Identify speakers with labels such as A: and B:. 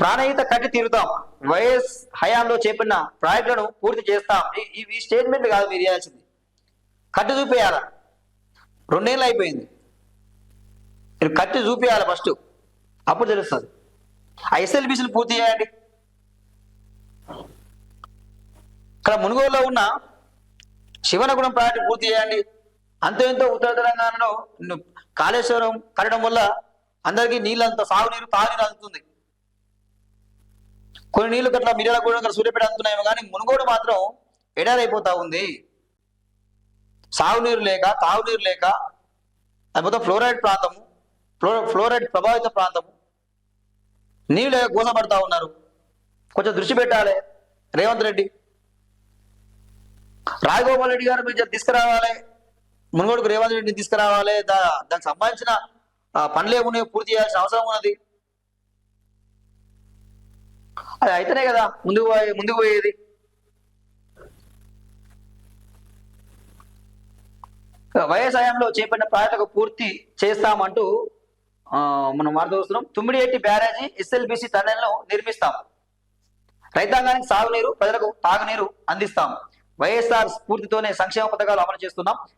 A: ప్రాణహిత కట్టి తీరుతాం. వైఎస్ హయాంలో చేపట్టిన ప్రాజెక్టులను పూర్తి చేస్తాం. ఈ- స్టేట్మెంట్ కాదు మీరు చేయాల్సింది కట్టి చూపేయాలా? రెండేళ్ళు అయిపోయింది. మీరు కట్టి చూపేయాలి ఫస్ట్ అప్పుడు తెలుస్తుంది. ఆ ఎస్ఎల్బిసిలు పూర్తి చేయండి. ఇక్కడ మునుగోలులో ఉన్న శివనగూడెం ప్రాజెక్టు పూర్తి చేయండి. అంత ఎంతో ఉత్తర తెలంగాణలో కాళేశ్వరం కట్టడం వల్ల అందరికీ నీళ్ళంత సాగునీరు తాగునీరు అందుతుంది. కొన్ని నీళ్ళు గట్ల మిర్యాల కూడా సూర్యపేట అందుతున్నాయేమో కానీ మునుగోడు మాత్రం ఎడారైపోతా ఉంది. సాగునీరు లేక తాగునీరు లేక అది మొత్తం ఫ్లోరైడ్ ప్రాంతము ఫ్లో ఫ్లోరైడ్ ప్రభావిత ప్రాంతము. నీళ్ళు లేక గోసపడతా ఉన్నారు. కొంచెం దృష్టి పెట్టాలి. రేవంత్ రెడ్డి. రాజగోపాల్ రెడ్డి గారు మీరు తీసుకురావాలి. మునుగోడుకు రేవంత్ రెడ్డిని తీసుకురావాలి. దా దానికి సంబంధించిన పనులు ఏమున్నాయో పూర్తి చేయాల్సిన అవసరం ఉన్నది. అది అయితేనే కదా. ముందుకు పోయే ముందుకు పోయేది. వైఎస్ హయాంలో చేపట్టిన ప్రాజెక్టులకు పూర్తి చేస్తామంటూ మనం వార్త చూస్తున్నాం. తుమ్మిడిఎట్టి బ్యారేజీ ఎస్ఎల్బిసి టన్నెల్ను నిర్మిస్తాం. రైతాంగానికి సాగునీరు ప్రజలకు తాగునీరు అందిస్తాం. వైఎస్ఆర్ స్ఫూర్తితోనే సంక్షేమ పథకాలు అమలు చేస్తున్నాం.